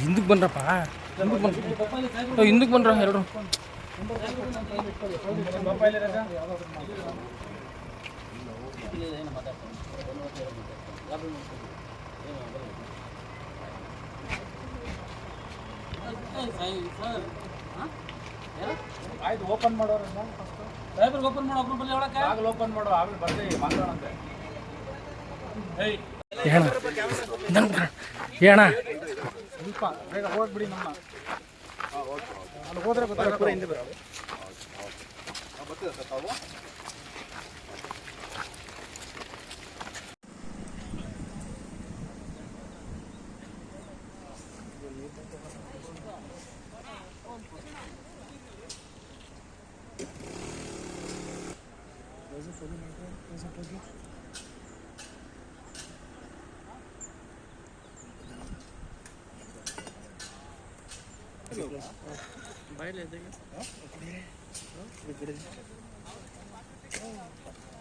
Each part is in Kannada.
ಹಿಂದಕ್ಕೆ ಬನ್ರಪ್ಪ ಹಿಂದಕ್ಕೆ ಬನ್ರ ಹಿಂದಕ್ಕೆ ಬನ್ರ ಎಲ್ಲರೂ ಆಯ್ತು ಓಪನ್ ಮಾಡೋರನ್ನ ಸಾಹೇಬ್ರಿಗೆ ಓಪನ್ ಮಾಡೋ ಒಬ್ರು ಬಲ್ಲಿ ಒಳಕ್ಕೆ. ಬಾಗಿಲು ಓಪನ್ ಮಾಡೋ ಆಮೇಲೆ ಬರ್ತೀವಿ ಮಾತಾಡೋಣಂತೆ ಏಣ ಏಣ ಸ್ವಲ್ಪ ಬೇಗ ಹೋಗ್ಬಿಡಿ ನಮ್ಮ. ಅಲ್ಲಿ ಹೋದ್ರೆ ಗೊತ್ತಾಗುತ್ತೆ. ಹಿಂದೆ ಬರೋದು.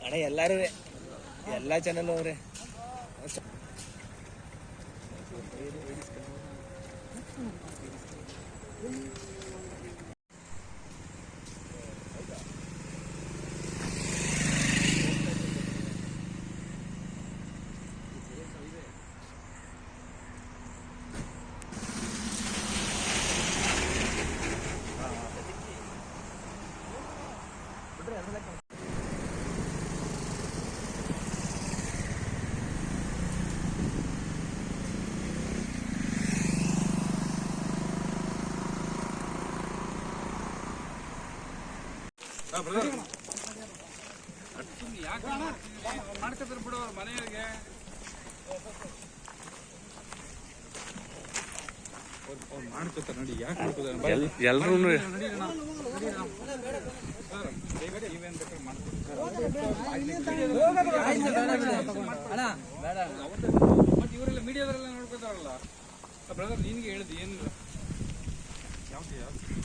ಅಣ್ಣ ಎಲ್ಲರೂ ಎಲ್ಲ ಚಾನಲ್ ಅವ್ರೆ ಮಾಡ್ಕೊತಾರೆ ಬಿಡು ಅವ್ರ ಮನೆಯವರಿಗೆ ಮಾಡ್ಕೊತಾರೆ ನೋಡಿ ಯಾಕೆ ಮಾಡ್ಕೋತಾರೆ ಎಲ್ಲರೂ ಇವೇನ್ ಬೇಕಾದ್ರೆ ಮಾಡ್ಕೊತಾರೆ ಅಣ್ಣ ಬೇಡ ಮತ್ತೆ ಇವರೆಲ್ಲ ಮೀಡಿಯಾದವರೆಲ್ಲ ನೋಡ್ಕೋತಾರಲ್ಲ ಬ್ರದರ್ ನಿನ್ಗೆ ಹೇಳಿದ್ದು ಏನು ಯಾವ್ದು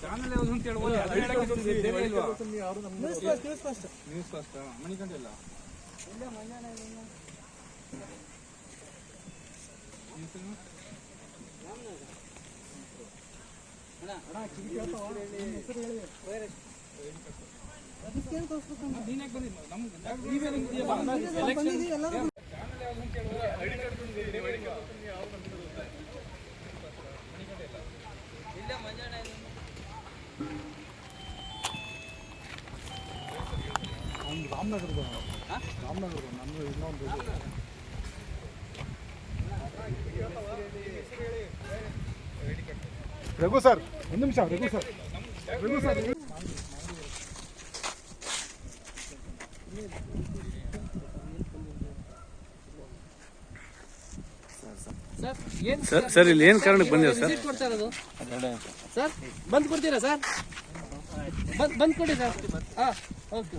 ಚಾನಲ್ ಯಾವ್ದು ಅಂತ ಹೇಳ್ಬೋದು. ಹೇಳಕ್ಕೆ ಇಲ್ವಾ? ನ್ಯೂಸ್ ಫಸ್ಟ್ ಬಂದಿದ್ದು ನಮ್ಗೆ ನೀವೇ ಇನ್ನೊಂದು ರಘು ಸರ್ ಒಂದು ನಿಮಿಷ Raghu sir. Raghu sir sir ಏನ್ ಸರ್ ಸರ್ ಇಲ್ಲಿ ಏನು ಕಾರಣಕ್ಕೆ ಬಂದಿರ ಸರ್? ಸರ್ ಬಂದ್ ಕೊಡ್ತೀರಾ ಸರ್? ಬಂದ್ ಬಂದ್ ಕೊಡಿ ಸರ್. ಹಾ ಓಕೆ.